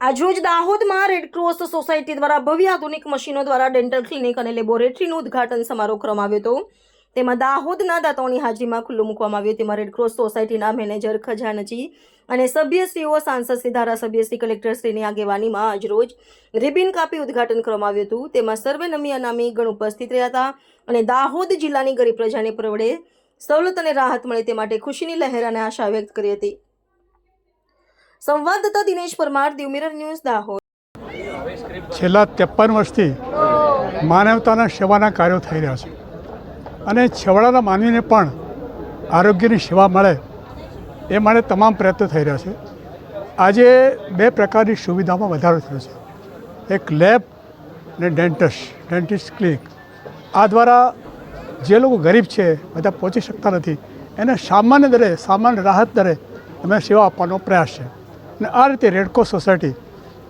આજરોજ દાહોદમાં Red Cross society દ્વારા ભવ્ય આધુનિક મશીનો દ્વારા ડેન્ટલ ક્લિનિક અને લેબોરેટરીનું ઉદ્ઘાટન સમારોહ કરવામાં આવ્યો હતો. તેમાં દાહોદના દાતાઓની હાજરીમાં ખુલ્લું મૂકવામાં આવ્યું. તેમાં રેડક્રોસ સોસાયટીના મેનેજર ખજાનજી અને સભ્યશ્રીઓ સાંસદશ્રી ધારાસભ્યશ્રી કલેક્ટરશ્રીની આગેવાનીમાં આજરોજ રિબિન કાપી ઉદ્ઘાટન કરવામાં આવ્યું હતું. તેમાં સર્વે નમી અનામી ગણ ઉપસ્થિત રહ્યા હતા અને દાહોદ જિલ્લાની ગરીબ પ્રજાને પરવડે, સવલત અને રાહત મળે તે માટે ખુશીની લહેર અને આશા વ્યક્ત કરી હતી. સંવાદદાતા દિનેશ પરમાર, દીવ મિરર ન્યૂઝ, દાહોદ. છેલ્લા ત્રેપન વર્ષથી માનવતાના સેવાના કાર્યો થઈ રહ્યા છે. અને છેવાડાના માનવીને પણ આરોગ્યની સેવા મળે એ માટે તમામ પ્રયત્નો થઈ રહ્યા છે. આજે બે પ્રકારની સુવિધામાં વધારો થયો છે. એક લેબ અને ડેન્ટિસ્ટ ડેન્ટિસ્ટ ક્લિનિક. આ દ્વારા જે લોકો ગરીબ છે, બધા પહોંચી શકતા નથી. એને સામાન્ય દરે, સામાન્ય રાહત દરે અમે સેવા આપવાનો પ્રયાસ છે. અને આ રીતે રેડકો સોસાયટી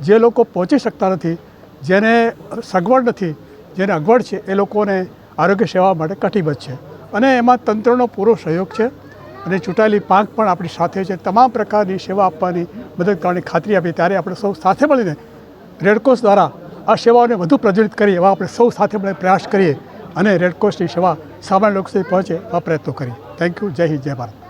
જે લોકો પહોંચી શકતા નથી, જેને સગવડ નથી, જેને અગવડ છે, એ લોકોને આરોગ્ય સેવા માટે કટિબદ્ધ છે. અને એમાં તંત્રનો પૂરો સહયોગ છે અને ચૂંટાયેલી પાંખ પણ આપણી સાથે છે. તમામ પ્રકારની સેવા આપવાની મદદ કરવાની ખાતરી આપી ત્યારે આપણે સૌ સાથે મળીને રેડક્રોસ દ્વારા આ સેવાઓને વધુ પ્રજ્વલિત કરી એવા આપણે સૌ સાથે મળીને પ્રયાસ કરીએ અને રેડક્રોસની સેવા સામાન્ય લોકો સુધી પહોંચે એવા પ્રયત્નો કરીએ. થેન્ક યુ જય હિન્દ, જય ભારત.